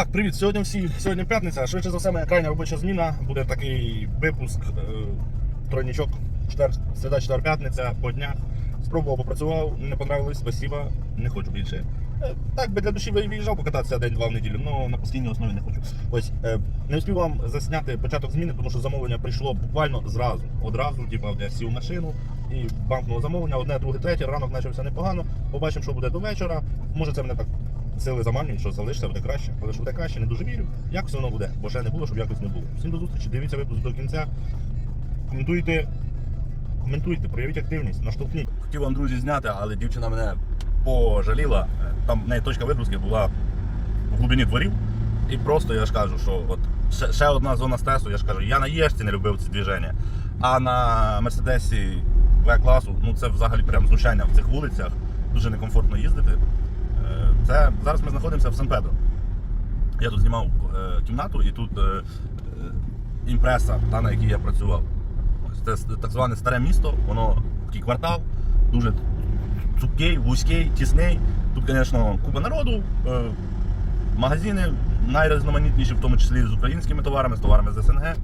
Так, привіт. Сьогодні всі. Сьогодні п'ятниця. Швидше за все, моя крайня робоча зміна. Буде такий випуск е, тройничок. Четвер, середа, четвер, п'ятниця по днях. Спробував, попрацював, не понравилось, спасіба, не хочу більше. Е, Так би для душі виїжджав покататися день-два в неділю, але на постійній основі не хочу. Ось е, не встиг вам засняти початок зміни, тому що замовлення прийшло буквально зразу. Одразу, типу, я сів машину і бамкнуло замовлення, одне, друге, третє. Ранок почався непогано. Побачимо, що буде до вечора. Може, це мене так сили заманюють, що залишиться, буде краще. Але що буде краще, не дуже вірю. Якось воно буде, бо ще не було, щоб якось не було. Всім до зустрічі, дивіться випуск до кінця. Коментуйте, коментуйте, проявіть активність, наштовхніть. Хотів вам, друзі, зняти, але дівчина мене пожаліла. Там в неї точка вигрузки була в глибині дворів. І просто я ж кажу, що от ще, ще одна зона стресу, я ж кажу, я на Єшці не любив ці движення, а на Мерседесі В-класу, ну це взагалі прям знущання в цих вулицях. Дуже некомфортно їздити. Це зараз ми знаходимося в Сан-Педро. Я тут знімав е, кімнату і тут е, е, імпреса, та на якій я працював. Це так зване старе місто, воно такий квартал, дуже цупкий, вузький, тісний. Тут, звісно, купа народу, е, магазини найрізноманітніші, в тому числі з українськими товарами, з товарами з СНГ. Е,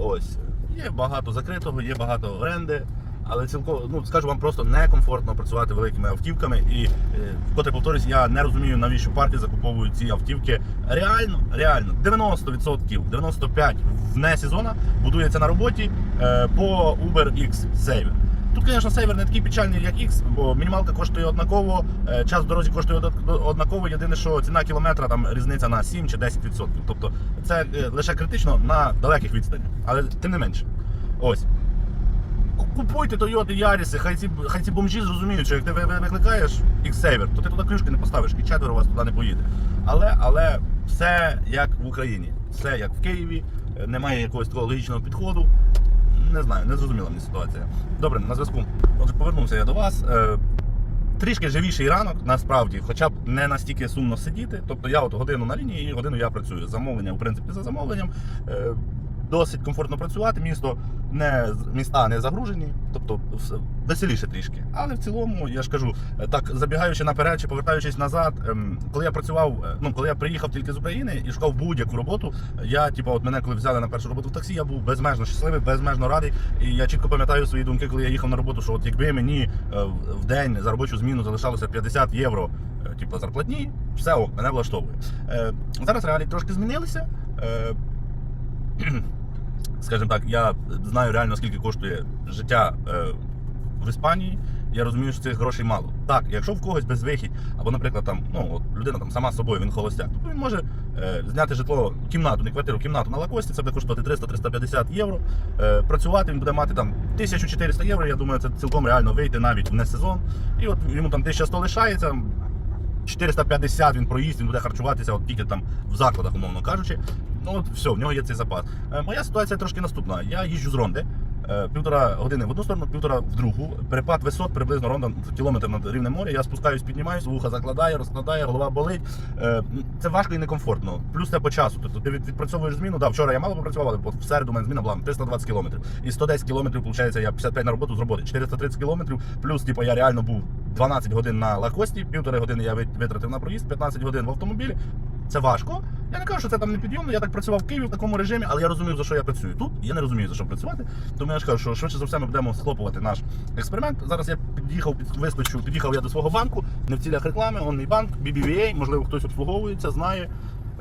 Ось. Є багато закритого, є багато оренди. Але цілком, ну скажу вам просто некомфортно працювати великими автівками. І е, вкотре повторюсь, я не розумію, навіщо партії закуповують ці автівки. Реально, реально, 90%, 95% вне сезону будується на роботі е, по Uber X Saver. Тут, звісно, сейвер не такий печальний, як X, бо мінімалка коштує однаково, е, час в дорозі коштує однаково. Єдине, що ціна кілометра там різниця на 7 чи 10%. Тобто це лише критично на далеких відстанях, але тим не менше. Ось. Ку- Купуйте Toyota Yaris, хай ці, хай ці бомжі зрозуміють, що як ти ви- ви- викликаєш X-Saver, то ти туди клюшки не поставиш, і четверо вас туди не поїде. Але, але все як в Україні, все як в Києві, е, немає якогось такого логічного підходу. Не знаю, не зрозуміла мені ситуація. Добре, на зв'язку. Отже, повернувся я до вас. Е, Трішки живіший ранок, насправді, хоча б не настільки сумно сидіти. Тобто я от годину на лінії і годину я працюю. Замовлення, в принципі, за замовленням. Досить комфортно працювати. Місто не міста не загружені, тобто веселіше трішки. Але в цілому, я ж кажу, е, так забігаючи наперед чи повертаючись назад, ем, коли я працював, е, ну коли я приїхав тільки з України і шукав будь-яку роботу, я, типу, от мене коли взяли на першу роботу в таксі, я був безмежно щасливий, безмежно радий. І я чітко пам'ятаю свої думки, коли я їхав на роботу, що от якби мені е, в- день за робочу зміну залишалося 50 євро, типу, зарплатні, все ок, мене влаштовує. Е, Зараз реалії трошки змінилися. Е, Скажімо так, я знаю реально скільки коштує життя е, в Іспанії. Я розумію, що цих грошей мало. Так, якщо в когось безвихідь, або, наприклад, там, ну, от людина там сама з собою, він холостяк, то він може е, зняти житло, кімнату, не квартиру, кімнату на лакості, це буде коштувати 300-350 євро. Е, працювати він буде мати там 1400 євро. Я думаю, це цілком реально вийти навіть в не сезон. І от йому там 1100 лишається. 450 він проїсть, він буде харчуватися от тільки там в закладах, умовно кажучи. Ну от все, в нього є цей запас. Е, моя ситуація трошки наступна. Я їжджу з ронди. е, Півтора години в одну сторону, півтора в другу. Перепад висот приблизно ронда кілометр над рівнем моря. Я спускаюсь, піднімаюсь, вуха закладає, розкладає, голова болить. Е, Це важко і некомфортно. Плюс це по часу. Тобто ти відпрацьовуєш зміну. Да, вчора я мало попрацював, але в середу мене зміна була 320 кілометрів. І 110 кілометрів, виходить, я 55 на роботу з роботи. 430 кілометрів. Плюс, типу, я реально був 12 годин на лакості, півтори години я витратив на проїзд, 15 годин в автомобілі. Це важко. Я не кажу, що це там не підйомно. Я так працював в Києві в такому режимі, але я розумію, за що я працюю. Тут я не розумію, за що працювати. Тому я ж кажу, що швидше за все ми будемо схлопувати наш експеримент. Зараз я під'їхав, під, вискочу, під'їхав я до свого банку, не в цілях реклами, он мій банк, BBVA, можливо, хтось обслуговується, знає.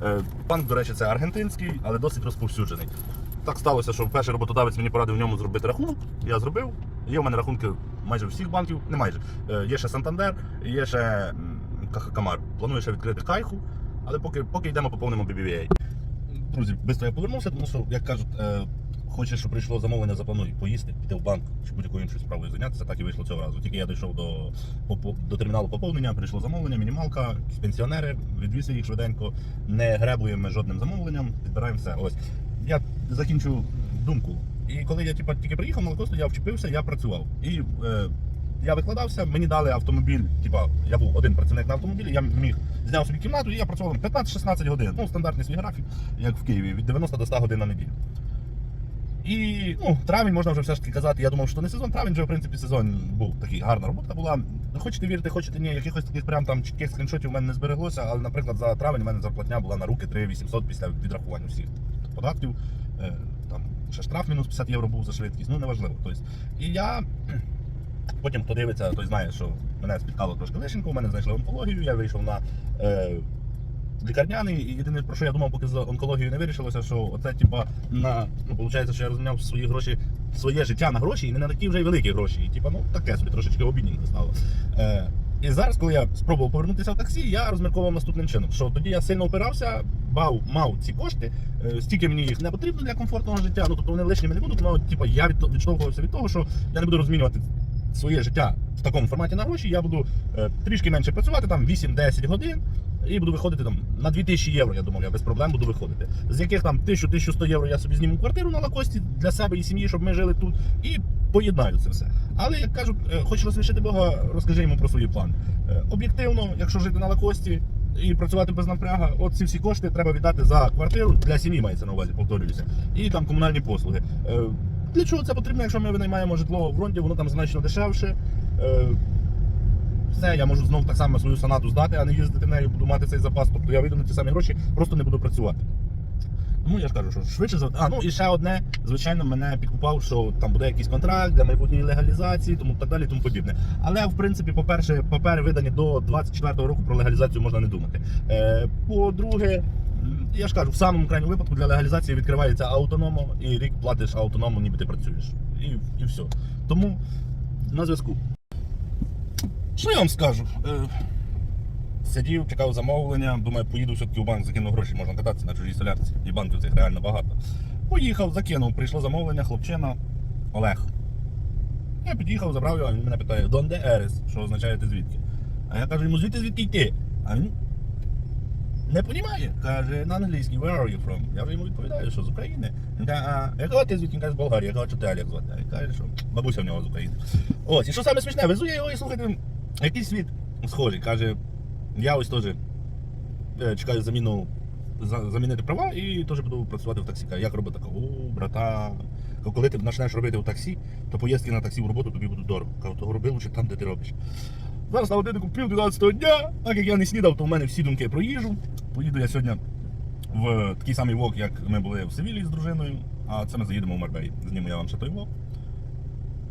Е, Банк, до речі, це аргентинський, але досить розповсюджений. Так сталося, що перший роботодавець мені порадив в ньому зробити рахунок. Я зробив. Є в мене рахунки майже всіх банків, не майже. Е, Є ще Сантандер, є ще Камар. Планую ще відкрити кайху, але поки, поки йдемо поповнимо BBVA. Друзі, швидко я повернувся, тому що, як кажуть, е, хочеш, щоб прийшло замовлення, заплануй поїсти, піти в банк чи будь-якою іншою справою зайнятися. Так і вийшло цього разу. Тільки я дійшов до, до терміналу поповнення, прийшло замовлення, мінімалка, пенсіонери, відвіз їх швиденько, не гребуємо жодним замовленням, підбираємо все. Ось. Я закінчу думку. І коли я типу, тільки приїхав Лакосту, я вчепився, я працював. І е, я викладався, мені дали автомобіль, типа, я був один працівник на автомобілі, я міг зняв собі кімнату і я працював 15-16 годин. Ну, стандартний свій графік, як в Києві, від 90 до 100 годин на неділю. І ну, травень можна вже все ж таки казати. Я думав, що не сезон. Травень вже в принципі сезон був такий гарна робота була. Хочете вірити, хочете ні, якихось таких прям там чітких скріншотів у мене не збереглося, але, наприклад, за травень у мене зарплатня була на руки 3800 після відрахування всіх податків. Е, Там ще штраф мінус 50 євро був за швидкість, ну неважливо. Тобто, і я потім, хто дивиться, той знає, що мене спіткало трошки лишенько, у мене знайшли онкологію, я вийшов на. Е, лікарняний, і єдине про що я думав, поки з онкологією не вирішилося, що оце типа на ну виходить, що я розміняв свої гроші, своє життя на гроші і не на такі вже й великі гроші. І типа, ну таке собі трошечки обідненько стало. Е, і зараз, коли я спробував повернутися в таксі, я розмірковував наступним чином, що тоді я сильно опирався, мав, мав ці кошти, е, стільки мені їх не потрібно для комфортного життя. Ну тобто вони лишніми не будуть. Ну, типа, я від, відштовхувався від того, що я не буду розмінювати своє життя в такому форматі на гроші. Я буду е, трішки менше працювати, там 8-10 годин. І буду виходити там на 2000 євро, я думав, я без проблем буду виходити. З яких там 1000-1100 євро я собі зніму квартиру на лакості для себе і сім'ї, щоб ми жили тут, і поєднаю це все. Але як кажуть, е, хочеш розсмішити Бога, розкажи йому про свої плани. Е, Об'єктивно, якщо жити на лакості і працювати без напряга, от ці всі кошти треба віддати за квартиру для сім'ї, мається на увазі, повторююся, і там комунальні послуги. Для чого це потрібно, якщо ми винаймаємо житло в ґрунті, воно там значно дешевше. Е, все, я можу знову так само свою сонату здати, а не їздити в нею, буду мати цей запас. Тобто я вийду на ті самі гроші, просто не буду працювати. Тому я ж кажу, що швидше за а ну і ще одне, звичайно, мене підкупав, що там буде якийсь контракт для майбутньої легалізації, тому так далі, тому подібне. Але в принципі, по-перше, папери видані до 24-го року про легалізацію можна не думати. Е, по-друге, я ж кажу, в самому крайньому випадку для легалізації відкривається автономо, і рік платиш автономо, ніби ти працюєш. І, і все. Тому на зв'язку. Що я вам скажу? Е, Сидів, чекав замовлення, думаю, поїду все-таки в банк, закину гроші, можна кататися на чужій солярці. І банків цих реально багато. Поїхав, закинув, прийшло замовлення, хлопчина Олег. Я під'їхав, забрав його, він мене питає, Донде Ерес, що означає ти звідки? А я кажу йому, звідти звідки йти? А він не розуміє. Каже, на англійській, where are you from? Я вже йому відповідаю, що з України. Він каже, а якого ти звідки? Він каже, з Болгарії, я кажу, що ти Олег звати. Він каже, що бабуся в нього з України. Ось, і що саме смішне, везу я його і слухайте, якийсь світ схожий. Каже, я ось теж е, чекаю заміну замінити права і теж буду працювати в таксі. Каже, Як робити? Кажу, О, брата. Коли ти почнеш робити в таксі, то поїздки на таксі в роботу тобі будуть дорого. Кажу, то роби лучше там, де ти робиш. Зараз на годиннику пів 12 дня, так як я не снідав, то в мене всі думки про їжу. Поїду я сьогодні в такий самий вок, як ми були в Севілії з дружиною, а це ми заїдемо в Марбей. Зніму я вам ще той вок.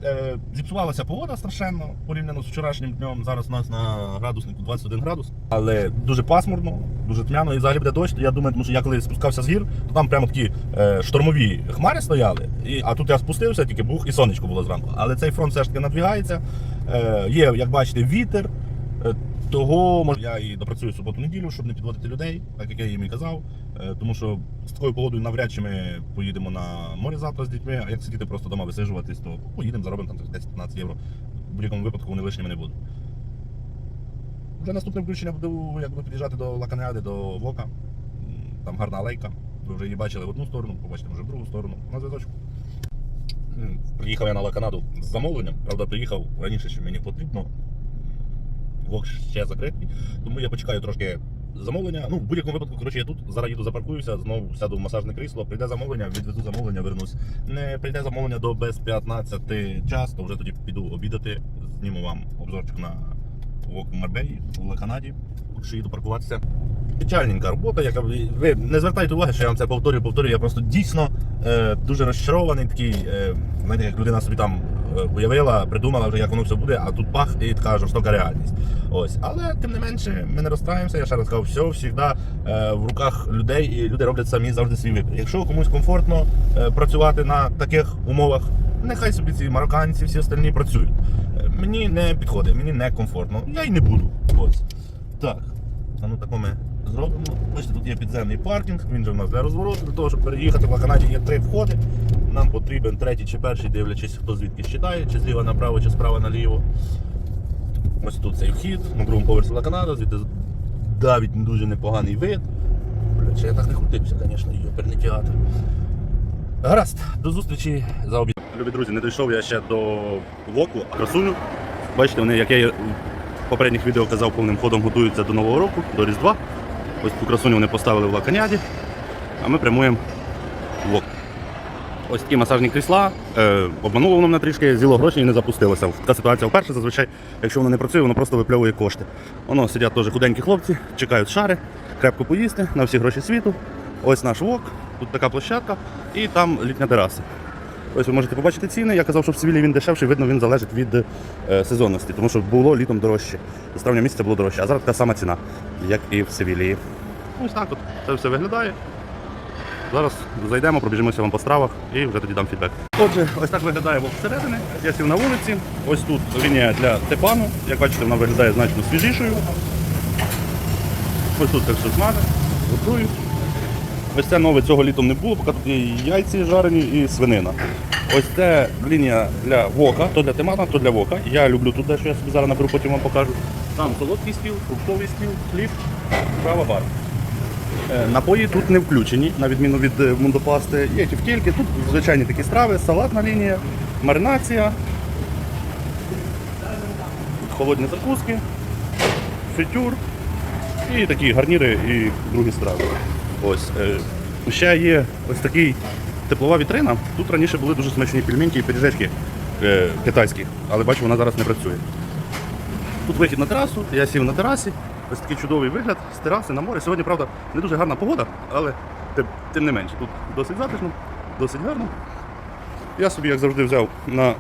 Е, зіпсувалася погода страшенно порівняно з вчорашнім днем. Зараз у нас на градуснику 21 градус. Але дуже пасмурно, дуже тьмяно і взагалі буде дощ. Я думаю, тому що я коли спускався з гір, то там прямо такі е, штормові хмари стояли. І, а тут я спустився, тільки бух і сонечко було зранку. Але цей фронт все ж таки надвігається. Е, є, як бачите, вітер. Е, Того може я і допрацюю суботу-неділю, щоб не підводити людей, так як я їм і казав. Е, Тому що з такою погодою навряд чи ми поїдемо на море завтра з дітьми, а як сидіти просто вдома висиджуватись, то поїдемо, заробимо там 10-15 євро. В будь-якому випадку вони лишніми не будуть. Вже наступне включення буду, як буду під'їжджати до Лаканяди, до Вока. Там гарна алейка. Ви вже її бачили в одну сторону, побачите вже в другу сторону. На зв'язочку. Приїхав я на Лаканаду з замовленням. Правда, приїхав раніше, що мені потрібно. Вок ще закритий, тому я почекаю трошки замовлення. Ну, в будь-якому випадку, коротше, я тут зараз їду запаркуюся, знову сяду в масажне крісло, прийде замовлення, відвезу замовлення, вернусь. Не прийде замовлення до без 15 час, то вже тоді піду обідати, зніму вам обзорчик на Вок в Марбеї, в Леканаді, поки що їду паркуватися. Печальненька робота, яка ви не звертайте уваги, що я вам це повторюю, повторюю. Я просто дійсно е, дуже розчарований такий. Е, знаєте, як людина собі там е, уявила, придумала вже, як воно все буде, а тут пах і така жорстока реальність. Ось, але тим не менше, ми не розстраємося. Я ще раз кажу, все завжди е, в руках людей, і люди роблять самі завжди свій вибір. Якщо комусь комфортно е, працювати на таких умовах, нехай собі ці марокканці, всі остальні працюють. Е, Мені не підходить, мені не комфортно. Я й не буду. Ось. Так. А ну тако ми зробимо. Бачите, тут є підземний паркінг, він же в нас для розвороту. Для того, щоб переїхати в Канаді є три входи. Нам потрібен третій чи перший, дивлячись, хто звідки читає, чи зліва направо, чи справа наліво. Ось тут цей вхід, на другому поверсі Канада, звідти навіть дуже непоганий вид. Бля, чи я так не крутився, звісно, йоперний театр. Гаразд, до зустрічі за обід. Любі друзі, не дійшов я ще до Воку, красуню. Бачите, вони, як я в попередніх відео казав, повним ходом готуються до Нового року, до Різдва. Ось ту красуню вони поставили в Лаканяді, а ми прямуємо в Вок. ось такі масажні крісла. Е, обмануло воно мене трішки, з'їло гроші і не запустилося. Така ситуація вперше. Зазвичай, якщо воно не працює, воно просто випльовує кошти. Воно сидять теж худенькі хлопці, чекають шари, крепко поїсти на всі гроші світу. Ось наш вок, тут така площадка, і там літня тераса. Ось ви можете побачити ціни. Я казав, що в Севілії він дешевший, видно, він залежить від е, сезонності, тому що було літом дорожче. З травня місяця було дорожче, а зараз така сама ціна, як і в Севілії. Ось так от це все виглядає. Зараз зайдемо, пробіжимося вам по стравах і вже тоді дам фідбек. Отже, ось так виглядає вовк всередини. Я сів на вулиці. Ось тут лінія для тепану. Як бачите, вона виглядає значно свіжішою. Ось тут це все смаже, готую. Ось це нове цього літом не було, поки тут є яйці жарені і свинина. Ось це лінія для вока, то для темата, то для вока. Я люблю тут дещо, я собі зараз наберу, потім вам покажу. Там солодкий стіл, фруктовий стіл, хліб, справа бар. Е, Напої тут не включені, на відміну від е, мундопасти. Є тівтільки, тут звичайні такі страви, салатна лінія, маринація, холодні закуски, фритюр і такі гарніри і другі страви. Ось. е, Ще є ось такий теплова вітрина. Тут раніше були дуже смачні пельменьки і пиріжечки е, китайські, але бачу, вона зараз не працює. Тут вихід на терасу, я сів на терасі. Ось такий чудовий вигляд з тераси на море. Сьогодні, правда, не дуже гарна погода, але тим, не менше. Тут досить затишно, досить гарно. Я собі, як завжди, взяв на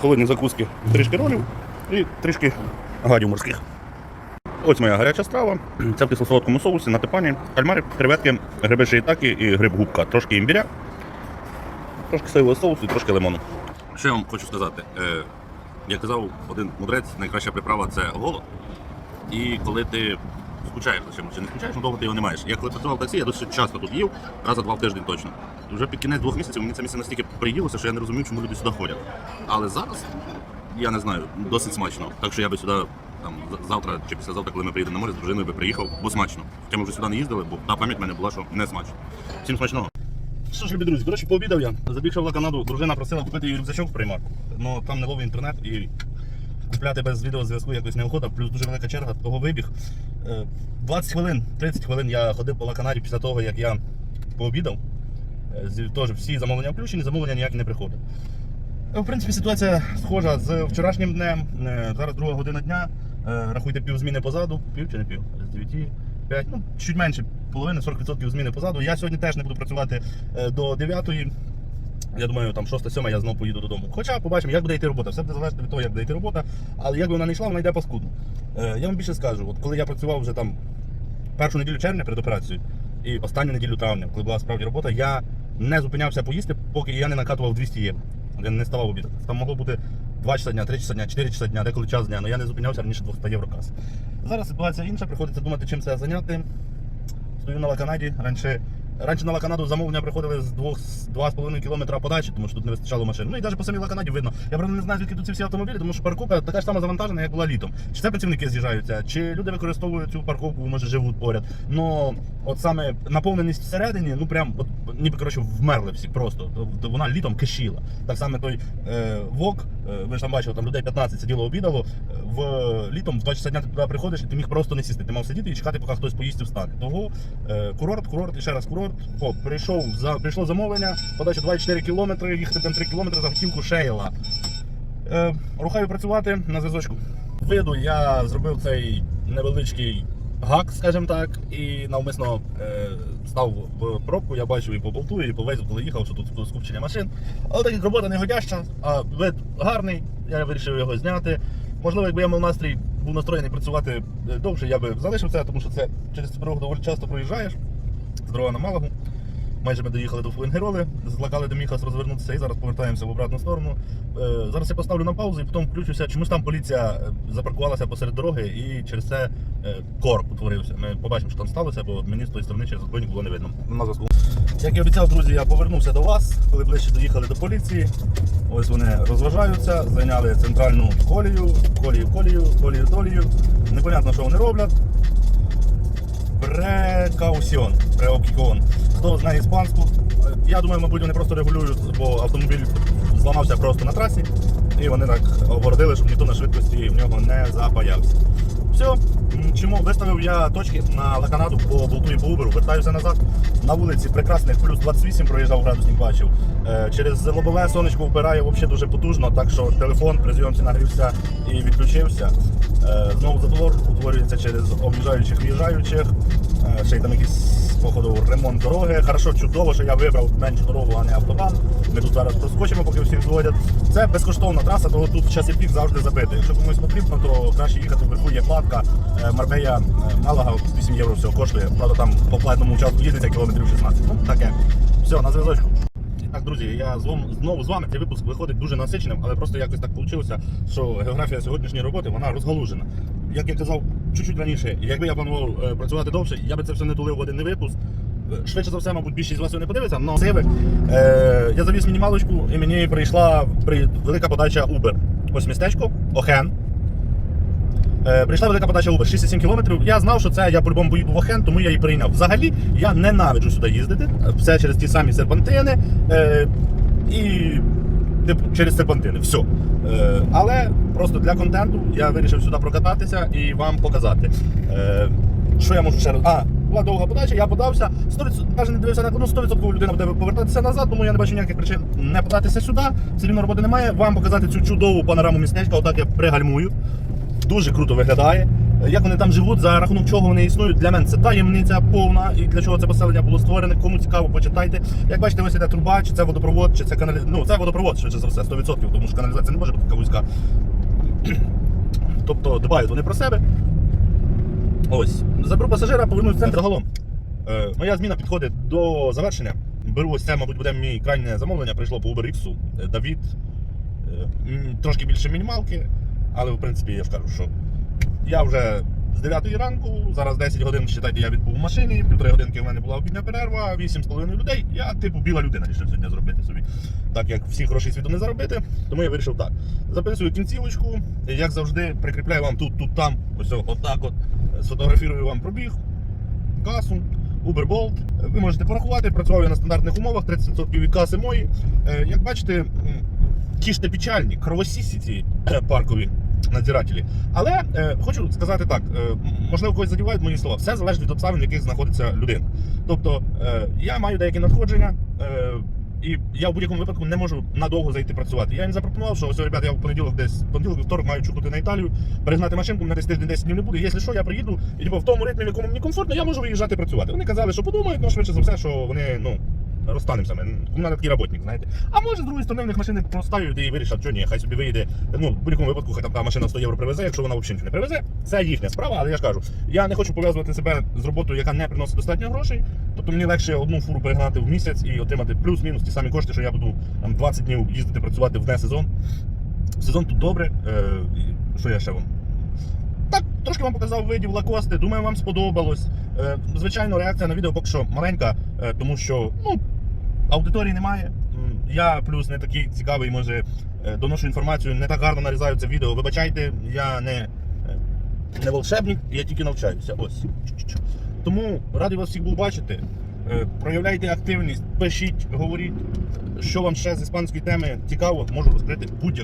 холодні закуски трішки ролів і трішки гадів морських. Ось моя гаряча страва. Це в кисло-солодкому соусі на типані. Кальмари, креветки, гриби шиїтаки і гриб губка. Трошки імбіря, трошки соєвого соусу і трошки лимону. Що я вам хочу сказати? Е, як казав один мудрець, найкраща приправа це голод. І коли ти скучаєш за чимось чи не скучаєш, ну довго ти його не маєш. Я коли працював в таксі, я досить часто тут їв, раз за два в тиждень точно. Вже під кінець двох місяців мені це місце настільки приїлося, що я не розумів, чому люди сюди ходять. Але зараз, я не знаю, досить смачно. Так що я би сюди там завтра чи післязавтра, коли ми приїдемо на море, з дружиною би приїхав, бо смачно. Хоча ми вже сюди не їздили, бо та пам'ять в мене була, що не смачно. Всім смачного. Що ж, любі друзі, коротше, пообідав я. Забігшов на Канаду, дружина просила купити їй рюкзачок в приймак. Ну там не ловив інтернет і купляти без відеозв'язку якось неохота, плюс дуже велика черга, того вибіг. Е, 20 хвилин, 30 хвилин я ходив по лаканарі після того, як я пообідав. Е, Теж всі замовлення включені, замовлення ніякі не приходить. Е, В принципі, ситуація схожа з вчорашнім днем. Е, Зараз друга година дня. Е, Рахуйте пів зміни позаду. Пів чи не пів? З 9, 5, ну, чуть менше половини, 40% зміни позаду. Я сьогодні теж не буду працювати е, до 9. Я думаю, там 6-7 я знову поїду додому. Хоча побачимо, як буде йти робота. Все буде залежати від того, як буде йти робота. Але як би вона не йшла, вона йде паскудно. Е, Я вам більше скажу, от коли я працював вже там першу неділю червня перед операцією і останню неділю травня, коли була справді робота, я не зупинявся поїсти, поки я не накатував 200 євро. Я не ставав обідати. Там могло бути 2 часа дня, 3 часа дня, 4 часа дня, деколи час дня, але я не зупинявся раніше 200 євро кас. Зараз ситуація інша, приходиться думати, чим це зайняти. Стою на Лаканаді. Раніше, раніше на Лаканаду замовлення приходили з 2,5 км подачі, тому що тут не вистачало машин. Ну і навіть по самій Лаканаді видно. Я правда не знаю, звідки тут ці всі автомобілі, тому що парковка така ж сама завантажена, як була літом. Чи це працівники з'їжджаються, чи люди використовують цю парковку, може живуть поряд. Ну от саме наповненість всередині, ну прям от ніби коротше вмерли всі просто. Тобто Вона літом кишіла. Так само той е, ВОК, е, ви ж там бачили, там людей 15 сиділо обідало. В літом в 2 часа дня ти туди приходиш і ти міг просто не сісти. Ти мав сидіти і чекати, поки хтось поїсть встане. Того е, курорт, курорт і ще раз курорт. О, прийшов за прийшло замовлення, подача 24 кілометри, їхати там 3 кілометри за готівку шейла. Е, рухаю працювати на зв'язочку. Виду я зробив цей невеличкий гак, скажімо так, і навмисно е, став в пробку, я бачив і по болту, і по коли їхав, що тут, скупчення машин. Але так як робота не годяща, а вид гарний, я вирішив його зняти. Можливо, якби я мав настрій, був настроєний працювати довше, я би залишив це, тому що це через цю дорогу доволі часто проїжджаєш з дорога на Малагу. Майже ми доїхали до Фуенгероли, злакали до Міхас розвернутися і зараз повертаємося в обратну сторону. Е, зараз я поставлю на паузу і потім включуся. Чомусь там поліція е, запаркувалася посеред дороги і через це е, корк утворився. Ми побачимо, що там сталося, бо мені з тої сторони через збройник було не видно. На зв'язку. Як і обіцяв, друзі, я повернувся до вас, коли ближче доїхали до поліції. Ось вони розважаються, зайняли центральну колію, колію, колію, колію, колію. Непонятно, що вони роблять. Прекаусіон. Преокікон. Хто знає іспанську? Я думаю, мабуть, вони просто регулюють, бо автомобіль зламався просто на трасі. І вони так обгородили, щоб ніхто на швидкості в нього не запаявся. Все, чому виставив я точки на Лаканаду по болту і по Uber, вертаюся назад. На вулиці прекрасних плюс 28 проїжджав градусник бачив. Е, через лобове сонечко вбирає взагалі дуже потужно, так що телефон при зйомці нагрівся і відключився. Е, знову затвор утворюється через об'їжджаючих в'їжджаючих. Е, ще й там якийсь походу ремонт дороги. Хорошо, чудово, що я вибрав меншу дорогу, а не автобан. Ми тут зараз проскочимо, поки всіх зводять. Це безкоштовна траса, тому тут в часі пік завжди забити. Якщо комусь потрібно, то краще їхати вверху є платка. Е, Марбея Малага 8 євро всього коштує. Правда, там по платному участку їздиться кілометрів 16. Ну, таке. Все, на зв'язочку. Так, друзі, я знову з вами. Цей випуск виходить дуже насиченим, але просто якось так вийшло, що географія сьогоднішньої роботи вона розгалужена. Як я казав чуть-чуть раніше, якби я планував е, працювати довше, я би це все не тулив в один випуск. Е, Швидше за все, мабуть, більшість з вас його не подивиться, але сиви. Е, я завіз мінімалочку і мені прийшла при, велика подача Uber. Ось містечко, Охен. Е, прийшла велика подача Uber, 6,7 кілометрів. Я знав, що це я по-любому поїду в Охен, тому я її прийняв. Взагалі, я ненавиджу сюди їздити. Все через ті самі серпантини. Е, і типу, через серпантини. Все. Е, але просто для контенту я вирішив сюди прокататися і вам показати. Е, що я можу ще раз. А, була довга подача, я подався. 100%, навіть не дивився на ну, 100% людина буде повертатися назад, тому я не бачу ніяких причин не податися сюди. Все рівно роботи немає. Вам показати цю чудову панораму містечка, отак я пригальмую. Дуже круто виглядає. Як вони там живуть, за рахунок чого вони існують, для мене це таємниця повна. І для чого це поселення було створене. Кому цікаво, почитайте. Як бачите, ось іде труба, чи це водопровод, чи це каналі... Ну, це водопровод, швидше за все, 100%, тому що каналізація не може бути така вузька. Тобто дбають вони про себе. Ось. Заберу пасажира, повернусь в центр. Загалом. Е, моя зміна підходить до завершення. Беру ось це, мабуть, буде мій крайнє замовлення. Прийшло по Uber X. Е, Давід. Е, трошки більше мінімалки, але в принципі я ж кажу, що я вже з 9 ранку, зараз 10 годин, вважайте, я відбув в машині, півтори годинки в мене була обідня перерва, 8,5 людей. Я, типу, біла людина рішив сьогодні зробити собі. Так як всі гроші світу не заробити, тому я вирішив так. Записую кінцівочку, як завжди, прикріпляю вам тут, тут, там, ось отак от. Сфотографірую вам пробіг, касу. Uber. Ви можете порахувати, працював я на стандартних умовах, 30% від каси мої. Е, Як бачите, ті ж печальні, кровосісі ці е, паркові надзирателі. Але е, хочу сказати так: е, можливо, когось задівають мої слова. Все залежить від обставин, в яких знаходиться людина. Тобто е, я маю деякі надходження. Е, і я в будь-якому випадку не можу надовго зайти працювати. Я їм запропонував, що ось, ребята, я в понеділок десь понеділок, вівторок маю чукнути на Італію, перегнати машинку, мене десь тиждень 10 днів не буде. Якщо що, я приїду, і типу, в тому ритмі, в якому мені комфортно, я можу виїжджати працювати. Вони казали, що подумають, ну швидше за все, що вони ну. Розстанемося, ми. мене такий роботник, знаєте. А може, з другої сторони, в них машини простають і вирішать, що ні, хай собі виїде. Ну, в будь-якому випадку, хай там та машина 100 євро привезе, якщо вона взагалі нічого не привезе, це їхня справа, але я ж кажу, я не хочу пов'язувати себе з роботою, яка не приносить достатньо грошей. Тобто мені легше одну фуру перегнати в місяць і отримати плюс-мінус ті самі кошти, що я буду там 20 днів їздити працювати в не сезон. Сезон тут добре. Е, що я ще вам? Так, трошки вам показав видів лакости. Думаю, вам сподобалось. Е, звичайно, реакція на відео поки що маленька, е, тому що ну, аудиторії немає. Я плюс не такий цікавий, може, е, доношу інформацію, не так гарно нарізаю це відео. Вибачайте, я не, е, не волшебник, я тільки навчаюся. Ось. Тому радий вас всіх був бачити. Е, Проявляйте активність, пишіть, говоріть, що вам ще з іспанської теми цікаво, можу розкрити будь-яку.